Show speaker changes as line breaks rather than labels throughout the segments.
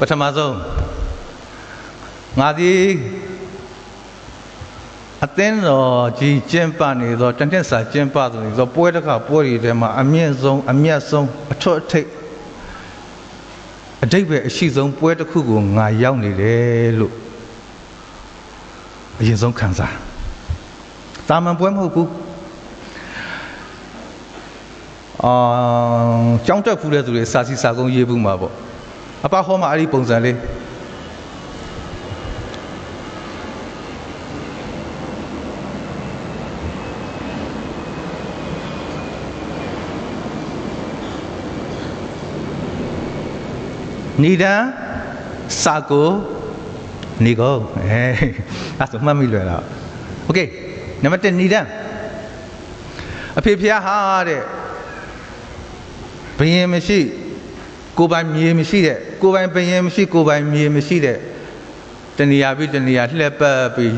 ပထမဆုံးငါဒီအသင်းတော်ကြီးကျင်းပနေသောတနှစ်စာကျင်းပနေသောပွဲတစ်ခါပွဲတွေထဲမှာအမြင့်ဆုံးအမြတ်ဆုံးအထွတ်အထိပ်အတိတ်ပဲအရှိဆုံးပွဲတစ်ခုကိုငါရောက်နေတယ်လို့အရင်ဆုံးခံစားတာမန်ပွဲမဟုတ်ဘူးအာကြောင်းတက်ဖူးတဲ့သူတွေစာစီစာကုန်းရေးဘူးမှာပေါ့ အပဟောမှာအဲ့ဒီပုံစံလေးနိဒံစာကိုနေကောအဲအဲ့ဆိုမှတ်မိလွယ်တော့โอเคနံပါတ်1နိဒံအဖေဖျားဟာတဲ့ဘယင်မရှိကိုယ်ပိုင်မြေမရှိတဲ့ ကိုယ်ပိုင်ဘယင်မရှိကိုယ်ပိုင်မြေမရှိတဲ့တဏှာပြီးတဏှာလှက်ပတ်ပြီး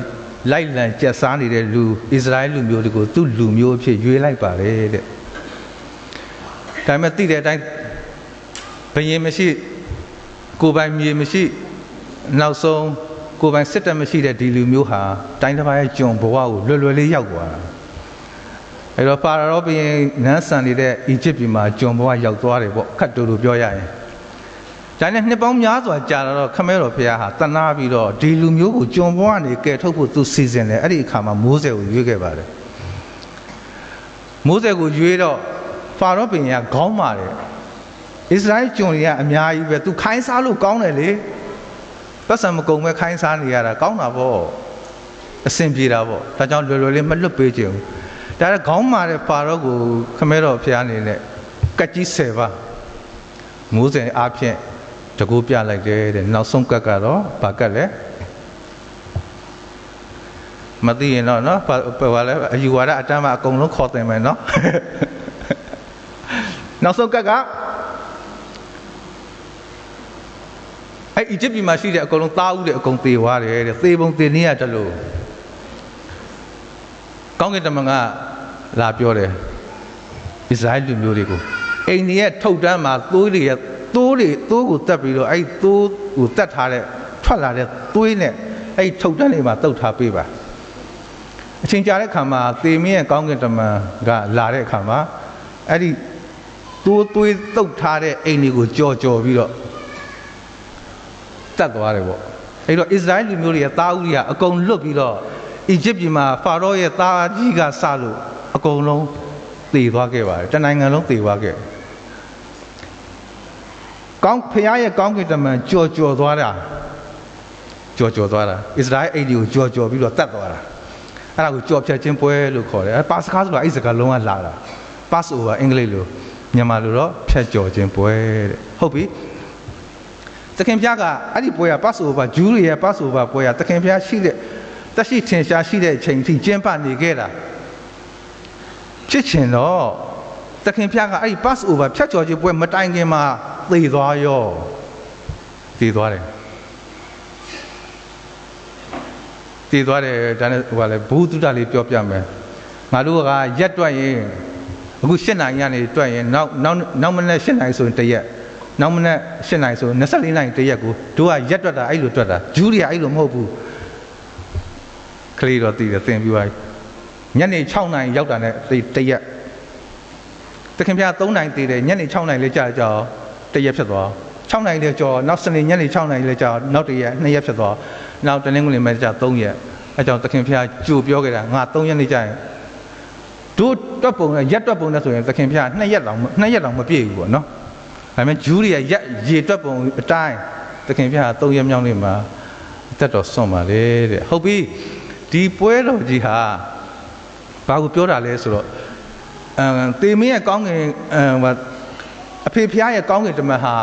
လိုက်လံကျက်စားနေတဲ့လူဣသရေလလူမျိုးတွေကိုသူ့လူမျိုးအဖြစ်ရွေးလိုက်ပါတယ်တဲ့ဒါပေမဲ့သိတဲ့အတိုင်းဘယင်မရှိကိုယ်ပိုင်မြေမရှိနောက်ဆုံးကိုယ်ပိုင်စစ်တပ်မရှိတဲ့ဒီလူမျိုးဟာတိုင်းတစ်ပါးရဲ့ကျွန်ဘဝကိုလွယ်လွယ်လေးရောက်သွားတာအဲတော့ပါရာရောဘုရင်နန်းဆန်နေတဲ့အီဂျစ်ပြည်မှာကျွန်ဘဝရောက်သွားတယ်ပေါ့ခတ်တူတူပြောရရင် ဒါနဲ့နှစ်ပေါင်းများစွာကြာတော့ခမဲတော်ဖះဟာတနာပြီးတော့ဒီလူမျိုးကိုကျွန်ဘဝနေကယ်ထုတ်ဖို့သူစီစဉ်တယ်အဲ့ဒီအခါမှာမိုးစေကိုရွေးခဲ့ပါတယ်မိုးစေကိုရွေးတော့ဖာရောဘုရင်ကခေါင်းမာတယ်ဣသရေလကျွန်တွေကအများကြီးပဲသူခိုင်းစားလို့ကောင်းတယ်လေပတ်စံမကုံပဲခိုင်းစားနေရတာကောင်းတာပေါ့အဆင်ပြေတာပေါ့ဒါကြောင့်လွယ်လွယ်လေးမလွတ်ပေးကြဘူးဒါလည်းခေါင်းမာတဲ့ဖာရောကိုခမဲတော်ဖျားနေနဲ့ကက်ကြီး10ပါမိုးစင်အားဖြင့် တကူပြလိုက်တယ်တဲ့နောက်ဆုံးကက်ကတော့ဘာကက်လဲမသိရင်တော့နော်ဘာလဲအယူဝါဒအတမ်းမှာအကုန်လုံးခေါ်တင်မယ်နော်နောက်ဆုံးကက်ကအဲ့အီဂျစ်ပြည်မှာရှိတဲ့အကုန်လုံးသားဦးတဲ့အကုန်သေသွားတယ်တဲ့သေပုံသေနည်းရတလို့ကောင်းကင်တမန်ကလာပြောတယ်ဣသရေလလူမျိုးတွေကိုအိန္ဒိယထုတ်တန်းမှာသိုးတွေ သိုးတွေသိုးကိုတက်ပြီးတော့အဲ့သိုးကိုတက်ထားတဲ့ထွက်လာတဲ့သွေးနဲ့အဲ့ထုတ်တန်းတွေမှာတုတ်ထားပေးပါအချိန်ကြာတဲ့ခါမှာသေမင်းရဲ့ကောင်းကင်တမန်ကလာတဲ့ခါမှာအဲ့ဒီသိုးသွေးတုတ်ထားတဲ့အိမ်တွေကိုကြော်ကြော်ပြီးတော့တက်သွားတယ်ပေါ့အဲ့တော့အစ္စရာအယ်လူမျိုးတွေရဲ့သားဦးတွေကအကုန်လွတ်ပြီးတော့အီဂျစ်ပြည်မှာဖာရောရဲ့သားကြီးကစလို့အကုန်လုံးတည်သွားခဲ့ပါတယ်တနိုင်ငံလုံးတည်သွားခဲ့ ကောင်းဖခင်ရဲ့ကောင်းကင်တမန်ကြော်ကြော်သွားတာကြော်ကြော်သွားတာအစ္စရာအိတ်တွေကိုကြော်ကြော်ပြီးတော့တတ်သွားတာအဲ့ဒါကိုကြော်ဖြတ်ခြင်းပွဲလို့ခေါ်တယ်ပါစကားဆိုတာအဲ့စကားလုံးကလာတာ pass over အင်္ဂလိပ်လိုမြန်မာလိုတော့ဖြတ်ကျော်ခြင်းပွဲတဲ့ဟုတ်ပြီသခင်ဖျားကအဲ့ဒီပွဲက pass over ဂျူးတွေရဲ့ pass over ပွဲကသခင်ဖျားရှိတဲ့တရှိထင်ရှားရှိတဲ့အချိန်ထိကျင်းပနေခဲ့တာဖြစ်ချင်တော့သခင်ဖျားကအဲ့ဒီ pass over ဖြတ်ကျော်ခြင်းပွဲမတိုင်ခင်မှာ သေသွားရောသေသွားတယ်သေသွားတယ်ဒါနဲ့ဟိုကလည်းဘုသူတ္တလေးပြောပြမယ်ငါတို့ကရက်တွက်ရင်အခု၈နိုင်ရနေတွက်ရင်နောက်နောက်နောက်မနေ့၈နိုင်ဆိုရင်တရက်နောက်မနေ့၈နိုင်ဆို24နိုင်တရက်ကိုတို့ကရက်တွက်တာအဲ့လိုတွက်တာဂျူးတွေကအဲ့လိုမဟုတ်ဘူးခလီတော့တည်တယ်သင်ပြီးသွားညနေ6နိုင်ရောက်တာနဲ့တရက်တခင်ဗျာ3နိုင်တည်တယ်ညနေ6နိုင်လေးကြာကြာ တရက်ဖြစ်သွား6နိုင်လေးကြော်နောက်စနေညနေ6နိုင်လေးကြာနောက်တရက်2ရက်ဖြစ်သွားနောက်တနင်္ဂနွေမဲ့ကြာ3ရက်အဲကြောင့်တခင်ဖျားကြိုပြောခဲ့တာငါ3ရက်နေကြာရင်တို့တွက်ပုံနဲ့ရက်တွက်ပုံနဲ့ဆိုရင်သခင်ဖျား2ရက်တောင်2ရက်တောင်မပြည့်ဘူးပေါ့နော်ဒါပေမဲ့ဂျူးတွေကရက်ရေတွက်ပုံအတိုင်းသခင်ဖျား3ရက်မြောက်နေမှာအသက်တော်ဆွန့်ပါလေတဲ့ဟုတ်ပြီဒီပွဲတော်ကြီးဟာဘာကိုပြောတာလဲဆိုတော့အဲတေမင်းရဲ့ကောင်းကင်အဲ အဖေဖျားရဲ့ကောင်းကင်တမန်ဟာဣ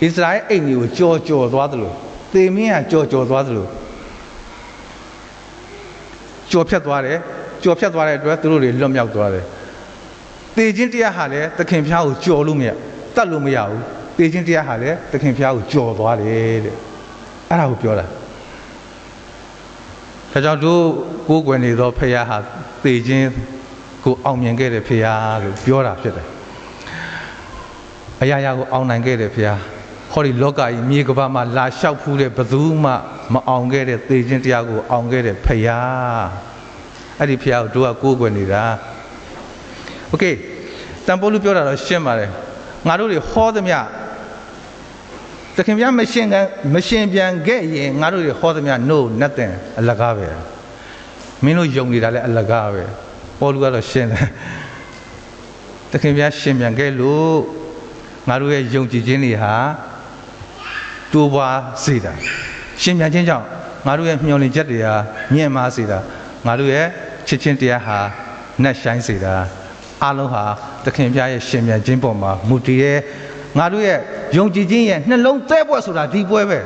သရေလအိမ်ကြီးကိုကြော်ကြော်သွားသလိုသေမင်းကကြော်ကြော်သွားသလိုကြော်ဖြတ်သွားတယ်ကြော်ဖြတ်သွားတဲ့အတွက်သူတို့တွေလွတ်မြောက်သွားတယ်သေခြင်းတရားဟာလည်းသခင်ဖျားကိုကြော်လို့မရတတ်လို့မရဘူးသေခြင်းတရားဟာလည်းသခင်ဖျားကိုကြော်သွားတယ်တဲ့အဲ့ဒါကိုပြောတာဒါကြောင့်တို့ကိုးကွယ်နေသောဖခင်ဟာသေခြင်းကိုအောင်မြင်ခဲ့တဲ့ဖခင်လို့ပြောတာဖြစ်တယ် အရာရာကိုအောင်နိုင်ခဲ့တဲ့ဖခင်ဟော ဟောဒီလောကကြီးမြေကဘာမှာလာလျှောက်ဖူးတဲ့ဘသူမှမအောင်ခဲ့တဲ့သေခြင်းတရားကိုအောင်ခဲ့တဲ့ဖရာအဲ့ဒီဖရာကိုတို့ကကိုးကွယ်နေတာโอเคတန်ဖိုးလူပြောတာတော့ရှင်းပါတယ်ငါတို့တွေဟောသမျှသခင်ဗျာမရှင်းကမရှင်းပြန်ခဲ့ရင်ငါတို့တွေဟောသမျှ no nothing အလကားပဲမင်းတို့ယုံနေတာလည်းအလကားပဲပေါ်လူကတော့ရှင်းတယ်သခင်ဗျာရှင်းပြန်ခဲ့လို့ ငါတို့ရဲ့ယုံကြည်ခြင်းတွေဟာတိုးပွားစေတာရှင်ပြန်ခြင်းကြောင့်ငါတို့ရဲ့မျှော်လင့်ချက်တွေဟာမြင့်မားစေတာငါတို့ရဲ့ချစ်ချင်းတရားဟာနှက်ဆိုင်စေတာအလုံးဟာသခင်ပြရဲ့ရှင်ပြန်ခြင်းပေါ်မှာမူတည်ရဲ့ငါတို့ရဲ့ယုံကြည်ခြင်းရဲ့နှလုံးသဲပွဲဆိုတာဒီပွဲပဲ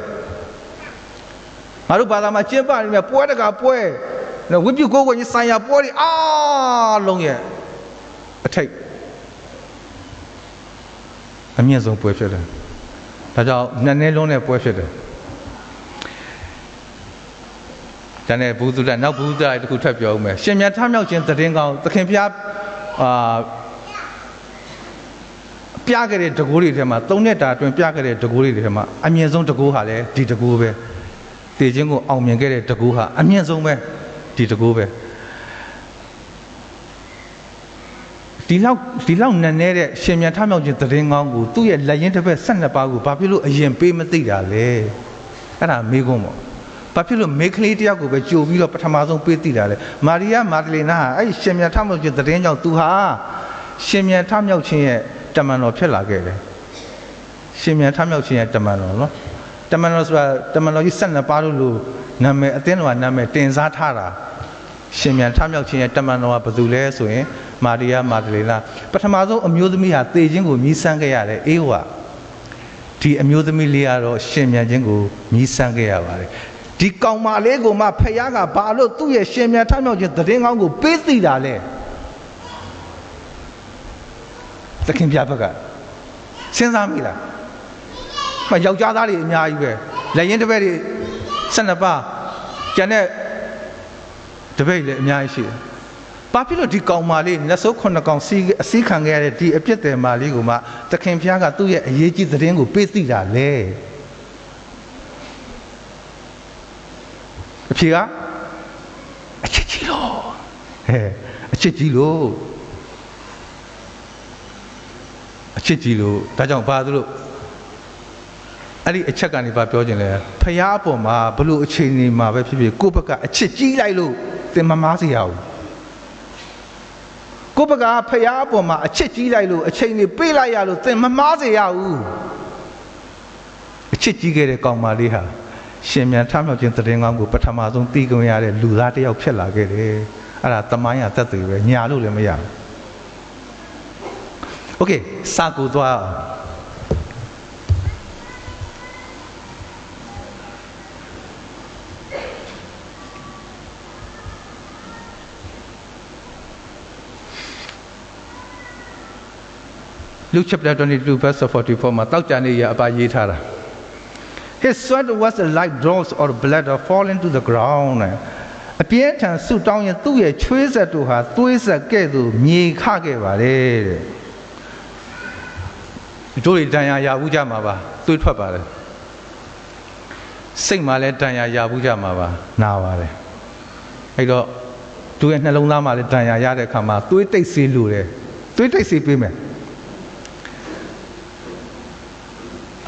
ငါတို့ဘာသာမှာကျင့်ပနေမြပွဲတကာပွဲဝိပုကိုယ်ကိုဆိုင်ရာပွဲတွေအားလုံးရဲ့အထိတ် အမြင့်ဆုံးပွဲဖြစ်တယ်ဒါကြောင့်နှစ်နှစ်လုံးနဲ့ပွဲဖြစ်တယ်။ဒါနဲ့ဘုသူတနောက်ဘုသူတတခုထပ်ပြောဦးမယ်။ရှင်မြတ်ထမြောက်ခြင်းတည်င်းကောင်းသခင်ဖျားအာပြခဲ့တဲ့တကူတွေထဲမှာသုံးနှစ်တာအတွင်းပြခဲ့တဲ့တကူတွေထဲမှာအမြင့်ဆုံးတကူဟာလည်းဒီတကူပဲ။တည်ခြင်းကိုအောင်မြင်ခဲ့တဲ့တကူဟာအမြင့်ဆုံးပဲဒီတကူပဲ။ ဒီလောက်ဒီလောက်နက်နေတဲ့ရှင်မြန်ထမြောက်ခြင်းတရင်ကောင်းကိုသူ့ရဲ့လက်ရင်တစ်ဖက်၁၂ပါးကိုဘာဖြစ်လို့အရင်ပေးမသိတာလဲအဲ့ဒါမေးခွန်းပေါ့ဘာဖြစ်လို့မေကလေးတယောက်ကိုပဲကြိုပြီးတော့ပထမဆုံးပေးသိတာလဲမာရီယာမာဒလီနာဟာအဲ့ရှင်မြန်ထမြောက်ခြင်းတရင်ကြောင့်သူဟာရှင်မြန်ထမြောက်ခြင်းရဲ့တမန်တော်ဖြစ်လာခဲ့တယ်ရှင်မြန်ထမြောက်ခြင်းရဲ့တမန်တော်နော်တမန်တော်ဆိုတာတမန်တော်ကြီး၁၂ပါးလို့လို့နာမည်အသင်းတော်ကနာမည်တင်စားထားတာရှင်မြန်ထမြောက်ခြင်းရဲ့တမန်တော်ကဘယ်သူလဲဆိုရင် မာရီယာမာဒလေနာပထမဆုံးအမျိုးသမီးဟာသေခြင်းကိုမြည်ဆန်းခဲ့ရတယ်အေးဝါဒီအမျိုးသမီးလေးကတော့ရှင်မြန်ခြင်းကိုမြည်ဆန်းခဲ့ရပါတယ်ဒီကောင်မလေးကိုမှဖခင်ကဘာလို့သူ့ရဲ့ရှင်မြန်ထမြောက်ခြင်းသတင်းကောင်းကိုပေးသိတာလဲသခင်ပြဘက်ကစဉ်းစားမိလားမယောက်ျားသားတွေအများကြီးပဲလက်ရင်တပည့်တွေ12ပါးကျန်တဲ့တပည့်လည်းအများကြီးရှိတယ် ဘာဖြစ်လို့ဒီကောင်မလေးလက်စိုးခုနှစ်ကောင်စီးအစည်းခံခဲ့ရတဲ့ဒီအပြစ်တယ်မလေးကိုမှသခင်ဖျားကသူ့ရဲ့အရေးကြီးသတင်းကိုပေးသိတာလေအဖြေကအချစ်ကြီးလို့ဟဲ့အချစ်ကြီးလို့အချစ်ကြီးလို့ဒါကြောင့်ဘာလို့အဲ့ဒီအချက်ကနေပါပြောခြင်းလဲဖះအပေါ်မှာဘလို့အချိန်နေမှာပဲဖြစ်ဖြစ်ကိုယ့်ဘက်ကအချစ်ကြီးလိုက်လို့သင်မမားစေရဘူး ကိုယ့်ဘက်ကဖရားအပေါ်မှာအချစ်ကြီးလိုက်လို့အချိန်တွေပေးလိုက်ရလို့သင်မမားစေရဘူးအချစ်ကြီးခဲ့တဲ့ကောင်မလေးဟာရှင်မြန်ထမြောက်ခြင်းတရင်ကောင်းကိုပထမဆုံးသိကြရတဲ့လူသားတစ်ယောက်ဖြစ်လာခဲ့တယ်အဲ့ဒါတမိုင်းရသက်သေပဲညာလို့လည်းမရဘူးโอเคစာကူသွား Luke chapter 22 verse 44မှာတောက်ကြနေရအပါရေးထားတာ His sweat was like drops or blood falling to the ground အပြင်းထန်ဆုတောင်းရင်သူ့ရဲ့ချွေးဆက်တို့ဟာသွေးဆက်ကဲ့သို့မြေခခဲ့ပါတယ်တဲ့တို့တွေတန်ရာရဘူးကြမှာပါသွေးထွက်ပါတယ်စိတ်မှာလည်းတန်ရာရဘူးကြမှာပါနာပါတယ်အဲ့တော့သူရဲ့နှလုံးသားမှာလည်းတန်ရာရတဲ့အခါမှာသွေးတိတ်ဆေးလို့တယ်သွေးတိတ်ဆေးပေးမယ်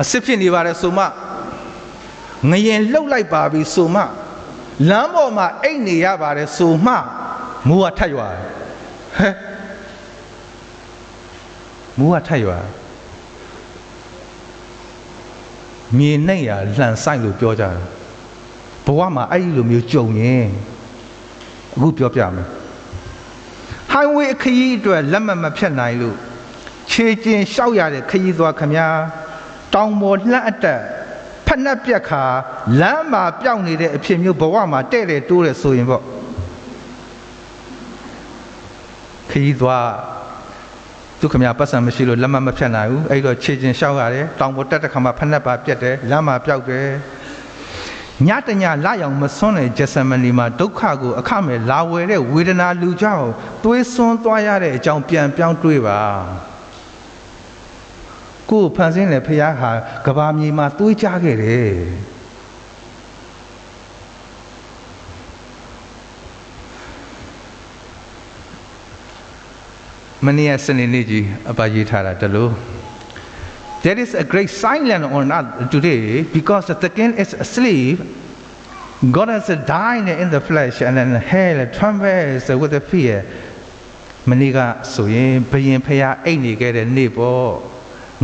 အစစ်ဖြစ်နေပါတယ်ဆိုမှငရင်လှုပ်လိုက်ပါပြီဆိုမှလမ်းပေါ်မှာအိတ်နေရပါတယ်ဆိုမှမိုးကထတ်ရွာဟဲ့မိုးကထတ်ရွာမြေနဲ့ရလှန်ဆိုင်လို့ပြောကြတယ်ဘဝမှာအဲ့ဒီလိုမျိုးကြုံရင်အခုပြောပြမယ် highway ခရီးအတွက်လက်မမဖြတ်နိုင်လို့ခြေကျင်လျှောက်ရတဲ့ခရီးသွားခမညာ တောင်ပေါ်လှမ်းအတက်ဖက်နှက်ပြက်ခါလမ်းမှာပျောက်နေတဲ့အဖြစ်မျိုးဘဝမှာတဲ့တယ်တိုးတယ်ဆိုရင်ပေါ့ခရီးသွားသူခမပတ်စံမရှိလို့လက်မမဖြတ်နိုင်ဘူးအဲ့တော့ခြေကျင်လျှောက်ရတယ်တောင်ပေါ်တက်တဲ့ခါမှာဖက်နှက်ပါပြက်တယ်လမ်းမှာပျောက်တယ်ညတညလာရောင်မစွန်းတဲ့ဂျက်ဆမနီမှာဒုက္ခကိုအခမဲ့လာဝယ်တဲ့ဝေဒနာလူကြောင့်သွေးစွန်းသွားရတဲ့အကြောင်းပြန်ပြောင်းတွေးပါ ကိုယ်ဖန်ဆင်းတဲ့ဖခင်ဟာကဘာမြေမှာတွေးကြခဲ့တယ်မနေ့ကစနေနေ့ကြီးအပါရေးထားတာတလို့ There is a great silence on earth today because the king is asleep. God has died in the flesh and then hell trembles with the fear. မနေ့ကဆိုရင်ဘယင်ဖះအိတ်နေခဲ့တဲ့နေ့ပေါ့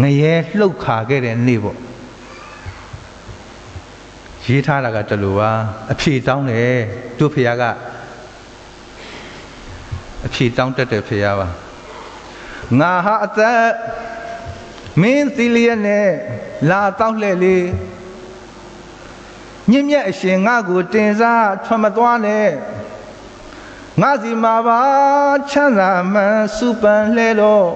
ငရဲလှုပ်ခါခဲ့တဲ့နေ့ပေါ့ရေးထားတာကတလူပါအဖြေတောင်းတယ်တို့ဖះကအဖြေတောင်းတတ်တဲ့ဖះပါငါဟာအသက်မင်းသီလျက်နဲ့လာတောက်လှဲ့လေမြင့်မြတ်အရှင်ငါကိုတင်စားထွက်မသွားနဲ့ငါစီမှာပါချမ်းသာမှန်စုပန်လှဲတော့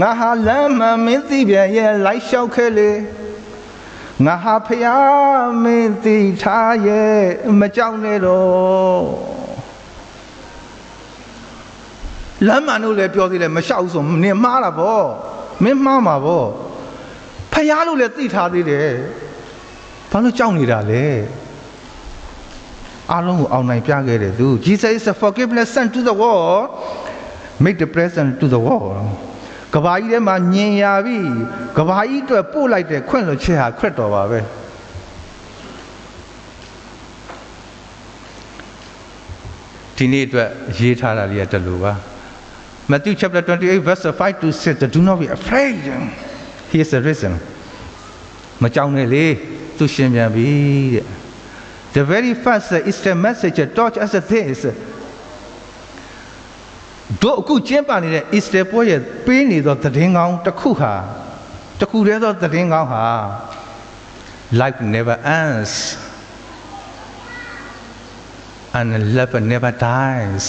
ငါဟာလမ်းမှန်မင်းသိပြန်ရဲ့လိုက်လျှောက်ခဲ့လေငါဟာဖျားမင်းသိထားရဲ့မကြောက်နဲ့တော့လမ်းမှန်လို့လည်းပြောသေးတယ်မလျှောက်ဆိုနင်မှားတာဗောမင်းမှားမှာဗောဖျားလို့လည်းသိထားသေးတယ်ဘာလို့ကြောက်နေတာလဲအားလုံးကိုအောင်နိုင်ပြခဲ့တယ်သူ Jesus is a forgiveness sent to the world make the present to the world ကဘာကြီးထဲမှာညင်ရပြီကဘာကြီးအတွက်ပို့လိုက်တဲ့ခွင့်လွှတ်ချက်ဟာခရစ်တော်ပါပဲဒီနေ့အတွက်ရေးထားတာလေးကတလူပါ Matthew chapter 28 verse 5 to 6 do not be afraid he is risen မကြောက်နဲ့လေသူရှင်ပြန်ပြီတဲ့ The very first Easter message taught us this တို့အခုကျင်းပနေတဲ့ Easter ပွဲရဲ့ပေးနေသောသတင်းကောင်းတစ်ခုဟာတစ်ခုတည်းသောသတင်းကောင်းဟာ life never ends and love never dies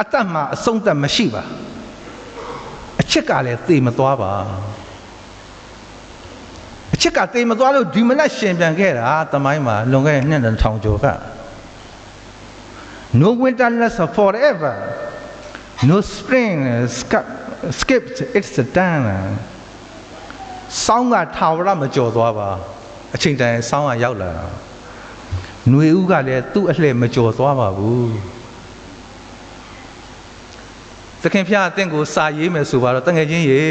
အတ္တမှာအဆုံးသတ်မရှိပါအချစ်ကလည်းသေမသွားပါအချစ်ကသေမသွားလို့ဒီမနက်ရှင်ပြန်ခဲ့တာတမိုင်းမှာလွန်ခဲ့တဲ့နှစ်ထောင်ကျော်က no winterness forever no spring skipped its time ဆောင်းကထာဝရမကြော်သွားပါအချိန်တိုင်းဆောင်းကရောက်လာຫນွေဥကလည်းသူ့အလှည့်မကြော်သွားပါဘူးသခင်ဖျားအသင်ကိုစာရေးမယ်ဆိုပါတော့တငယ်ချင်းရေ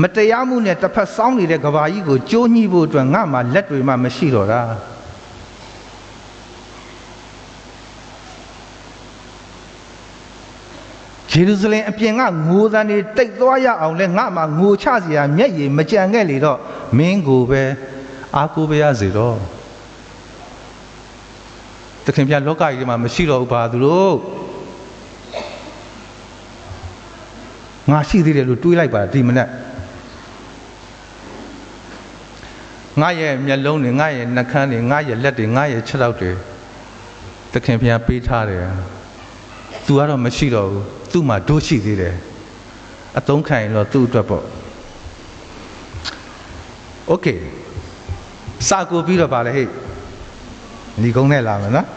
မတရားမှုနဲ့တစ်ဖက်စောင်းနေတဲ့ကဘာကြီးကိုကြိုးညှိဖို့အတွက်ငါမှလက်တွေမှမရှိတော့တာ ယေရုရှလင်အပြင်ကငိုသံတွေတိတ်သွားရအောင်လဲငါမှငိုချစရာမျက်ရည်မကြံခဲ့လေတော့မင်းကိုပဲအားကိုးပါရစေတော့တခင်ပြလောကကြီးမှာမရှိတော့ဘူးပါသူတို့ငါရှိသေးတယ်လို့တွေးလိုက်ပါဒီမနက်ငါရဲ့မျက်လုံးတွေငါရဲ့နှာခမ်းတွေငါရဲ့လက်တွေငါရဲ့ခြေထောက်တွေသခင်ဖျားပေးထားတယ်။ तू ကတော့မရှိတော့ဘူး။ तू မှဒိုးရှိသေးတယ်။အသုံးခံရင်တော့သူ့အတွက်ပေါ့။ Okay စာကိုပြီးတော့ပါလေဟဲ့။ညီကုန်းနဲ့လာမယ်နော်။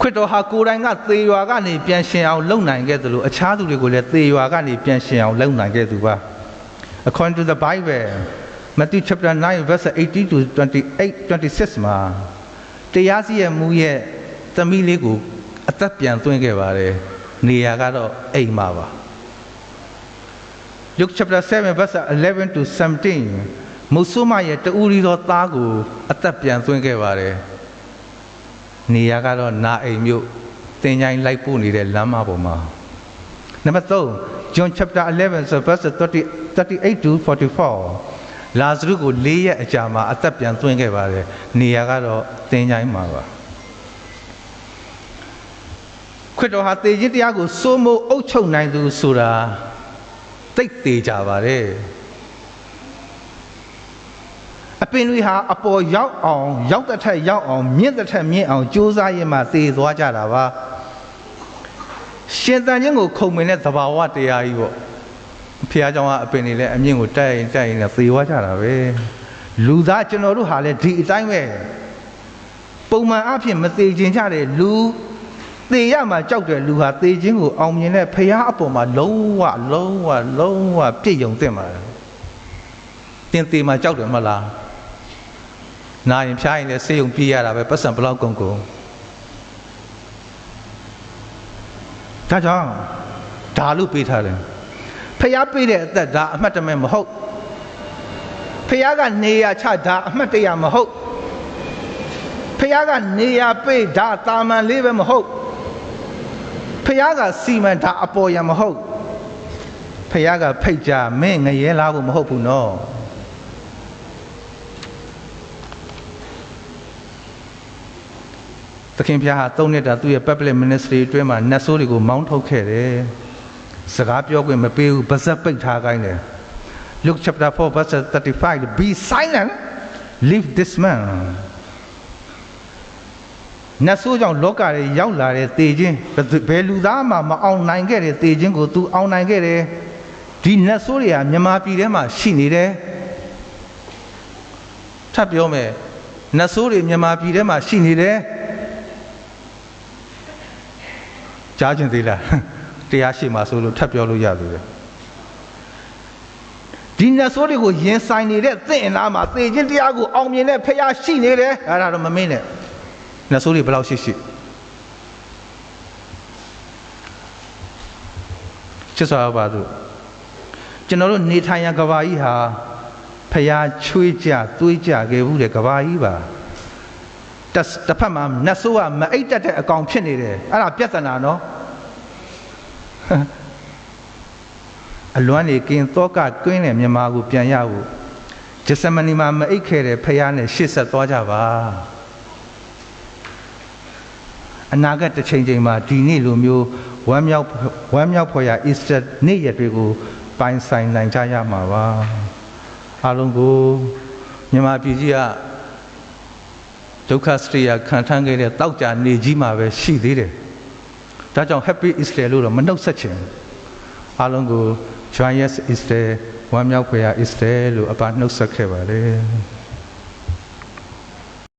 ခွတ်တော်ဟာကိုယ်တိုင်ကသေရွာကနေပြန်ရှင်အောင်လုပ်နိုင်ခဲ့သလိုအခြားသူတွေကိုလည်းသေရွာကနေပြန်ရှင်အောင်လုပ်နိုင်ခဲ့သူပါ။ according to the Bible Matthew chapter 9 verse 18 to 28 26မှာတရားစီရင်မှုရဲ့ သမီးလေးကိုအသက်ပြန်သွင်းခဲ့ပါတယ်နေရာကတော့အိမ်မှာပါ Luke chapter 7 verse 11 to 17မုဆုမရဲ့တူရီတော်သားကိုအသက်ပြန်သွင်းခဲ့ပါတယ်နေရာကတော့နာအိမ်မြို့တင်ကြိုင်လိုက်ပို့နေတဲ့လမ်းမပေါ်မှာနံပါတ်3 John chapter 11 verse 30 38 to 44လာဇရုကို၄ရက်အကြာမှာအသက်ပြန်သွင်းခဲ့ပါတယ်နေရာကတော့သင်ချိုင်းမှာပါ ခွတ်တော်ဟာတေခြင်းတရားကိုစိုးမိုးအုပ်ချုပ်နိုင်သူဆိုတာသိသေးကြပါတယ်အပင်တွေဟာအပေါ်ရောက်အောင်ရောက်တဲ့ထက်ရောက်အောင်မြင့်တဲ့ထက်မြင့်အောင်ကြိုးစားရင်မှသေသွားကြတာပါရှင်တန်ခြင်းကိုခုံမင်တဲ့သဘာဝတရားကြီးပေါ့ဖះเจ้าကအပင်တွေလည်းအမြင့်ကိုတက်ရင်တက်ရင်လည်းသေသွားကြတာပဲလူသားကျွန်တော်တို့ဟာလည်းဒီအတိုင်းပဲ ပုံမှန်အဖြစ်မသေးခြင်းကြတဲ့လူ သေရမှာကြောက်တဲ့လူဟာသေခြင်းကိုအောင်မြင်တဲ့ဖရာအပေါ်မှာလုံးဝလုံးဝလုံးဝပြည့်ယုံတဲ့မှာတင်သေမှာကြောက်တယ်မဟုတ်လားနာရင်ဖျားရင်လည်းဆေးရုံပြေးရတာပဲပတ်စံဘလောက်ကုန်ကုန်ဒါကြောင့်ဒါလို့ပေးထားတယ်ဖျားပေးတဲ့အသက်ဒါအမှတ်တမဲ့မဟုတ်ဖျားကနေရချဒါအမှတ်တရမဟုတ်ဖျားကနေရပေးဒါတာမန်လေးပဲမဟုတ် ဖျားကစီမံဒါအပေါ်ရမဟုတ်ဖျားကဖိတ်ကြမင်းငရဲလားဖို့မဟုတ်ဘူးနော်သခင်ဖျားဟာသုံးနှစ်တာသူ့ရဲ့ public ministry အတွင်းမှာနတ်ဆိုးတွေကိုမောင်းထုတ်ခဲ့တယ်စကားပြောခွင့်မပေးဘူးဗဇက်ပိတ်ထားခိုင်းတယ် Luke chapter 4 verse 35 be silent leave this man နတ်ဆိုးကြောင့်လောကရဲ့ရောက်လာတဲ့တေခြင်းဘယ်လူသားမှမအောင်နိုင်ခဲ့တဲ့တေခြင်းကို तू အောင်နိုင်ခဲ့တယ်ဒီနတ်ဆိုးတွေကမြန်မာပြည်ထဲမှာရှိနေတယ်ထပ်ပြောမယ်နတ်ဆိုးတွေမြန်မာပြည်ထဲမှာရှိနေတယ်ကြားကျင်သေးလားတရားရှိမှဆိုလို့ထပ်ပြောလို့ရသေးတယ်ဒီနတ်ဆိုးတွေကိုရင်ဆိုင်နေတဲ့သင့်အလားမှာသေခြင်းတရားကိုအောင်မြင်တဲ့ဖခင်ရှိနေတယ်အဲ့ဒါတော့မမင်းနဲ့ နတ်ဆိုးတွေဘယ်လောက်ရှိရှိချစ်စွာပါသူကျွန်တော်တို့နေထိုင်ရကဘာကြီးဟာဖျားချွေးကြသွေးကြခဲ့ဘူးတဲ့ကဘာကြီးပါတစ်တစ်ဖက်မှာနတ်ဆိုးကမအိတ်တက်တဲ့အကောင်ဖြစ်နေတယ်အဲ့ဒါပြဿနာနော်အလွမ်းနေကင်းသောကကွင်းတဲ့မြန်မာကိုပြန်ရဖို့ဂျစမနီမှာမအိတ်ခဲ့တဲ့ဖះနဲ့ရှေ့ဆက်သွားကြပါ အနာဂတ်တစ်ချိန်ချိန်မှာဒီနေ့လိုမျိုးဝမ်းမြောက်ဝမ်းမြောက်ဖွယ်ရာအစ္စတာနေ့ရက်တွေကိုပိုင်ဆိုင်နိုင်ကြရမှာပါအားလုံးကိုမြန်မာပြည်ကြီးကဒုက္ခစရိယာခံထမ်းခဲ့တဲ့တောက်ကြနေကြီးမှာပဲရှိသေးတယ်ဒါကြောင့် Happy Easter လို့တော့မနှုတ်ဆက်ချင်အားလုံးကို Joyous Easter ဝမ်းမြောက်ဖွယ်ရာ Easter လို့အပါနှုတ်ဆက်ခဲ့ပါလေ